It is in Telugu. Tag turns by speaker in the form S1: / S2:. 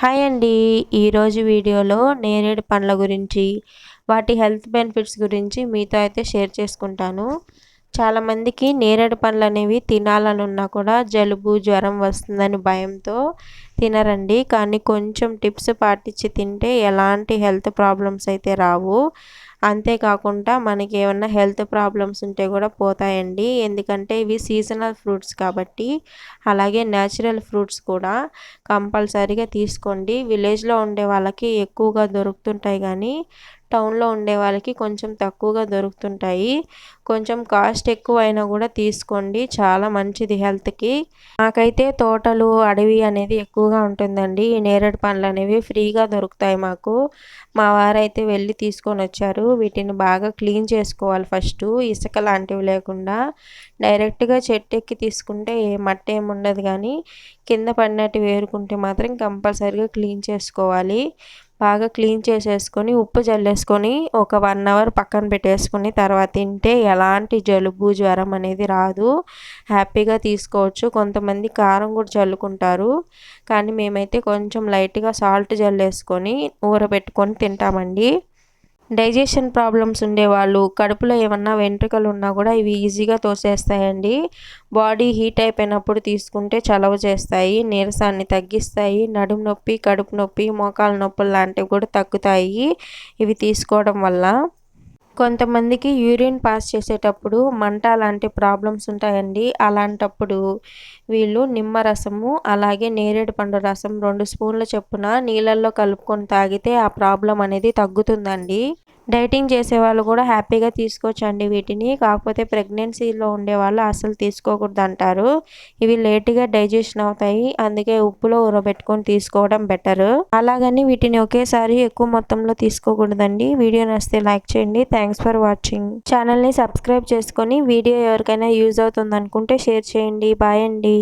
S1: హాయ్ అండి. ఈరోజు వీడియోలో నేరేడు పండ్ల గురించి వాటి హెల్త్ బెనిఫిట్స్ గురించి మీతో అయితే షేర్ చేసుకుంటాను. చాలామందికి నేరేడు పండ్లు అనేవి తినాలని ఉన్నా కూడా జలుబు జ్వరం వస్తుందని భయంతో తినరండి. కానీ కొంచెం టిప్స్ పాటించి తింటే ఎలాంటి హెల్త్ ప్రాబ్లమ్స్ అయితే రావు. అంతేకాకుండా మనకి ఏమన్నా హెల్త్ ప్రాబ్లమ్స్ ఉంటే కూడా పోతాయండి. ఎందుకంటే ఇవి సీజనల్ ఫ్రూట్స్ కాబట్టి అలాగే న్యాచురల్ ఫ్రూట్స్ కూడా కంపల్సరీగా తీసుకోండి. విలేజ్లో ఉండే వాళ్ళకి ఎక్కువగా దొరుకుతుంటాయి కానీ టౌన్లో ఉండే వాళ్ళకి కొంచెం తక్కువగా దొరుకుతుంటాయి. కొంచెం కాస్ట్ ఎక్కువ అయినా కూడా తీసుకోండి. చాలా మంచిది హెల్త్కి. మాకైతే తోటలు అడవి అనేది ఎక్కువగా ఉంటుందండి. ఈ నేరేడు పండ్లు అనేవి ఫ్రీగా దొరుకుతాయి మాకు. మా వారైతే వెళ్ళి తీసుకొని వచ్చారు. వీటిని బాగా క్లీన్ చేసుకోవాలి ఫస్ట్. ఇసుక లాంటివి లేకుండా. డైరెక్ట్గా చెట్టు ఎక్కి తీసుకుంటే ఏ మట్టి ఏమి ఉండదు కానీ కింద పడినట్టు వేరుకుంటే మాత్రం కంపల్సరీగా క్లీన్ చేసుకోవాలి. బాగా క్లీన్ చేసేసుకొని ఉప్పు చల్లేసుకొని ఒక వన్ అవర్ పక్కన పెట్టేసుకొని తర్వాత తింటే ఎలాంటి జలుబు జ్వరం అనేది రాదు. హ్యాపీగా తీసుకోవచ్చు. కొంతమంది కారం కూడా చల్లుకుంటారు. కానీ మేమైతే కొంచెం లైట్గా సాల్ట్ చల్లేసుకొని ఊరబెట్టుకొని తింటామండి. డైజెషన్ ప్రాబ్లమ్స్ ఉండేవాళ్ళు కడుపులో ఏమన్నా వెంట్రుకలు ఉన్నా కూడా ఇవి ఈజీగా తోసేస్తాయండి. బాడీ హీట్ అయిపోయినప్పుడు తీసుకుంటే చలవ చేస్తాయి నీరసాన్ని తగ్గిస్తాయి నడుము నొప్పి కడుపు నొప్పి మోకాల నొప్పులు లాంటివి కూడా తగ్గుతాయి ఇవి తీసుకోవడం వల్ల. కొంతమందికి యూరిన్ పాస్ చేసేటప్పుడు మంట లాంటి ప్రాబ్లమ్స్ ఉంటాయండి. అలాంటప్పుడు వీళ్ళు నిమ్మరసము అలాగే నేరేడు పండు రసం రెండు స్పూన్ల చొప్పున నీళ్ళల్లో కలుపుకొని తాగితే ఆ ప్రాబ్లం అనేది తగ్గుతుందండి. డైటింగ్ చేసే వాళ్ళు కూడా హ్యాపీగా తీసుకోవచ్చండి వీటిని. కాకపోతే ప్రెగ్నెన్సీలో ఉండే వాళ్ళు అసలు తీసుకోకూడదు అంటారు ఇవి లేట్గా డైజెషన్ అవుతాయి. అందుకే ఉప్పులో ఊరబెట్టుకొని తీసుకోవడం బెటర్. అలాగని వీటిని ఒకేసారి ఎక్కువ మొత్తంలో తీసుకోకూడదండి. వీడియో నచ్చితే లైక్ చేయండి. Thanks for watching. ఛానల్ని సబ్స్క్రైబ్ చేసుకొని వీడియో ఎవరికైనా యూజ్ అవుతుంది అనుకుంటే షేర్ చేయండి. బాయ్ అండి.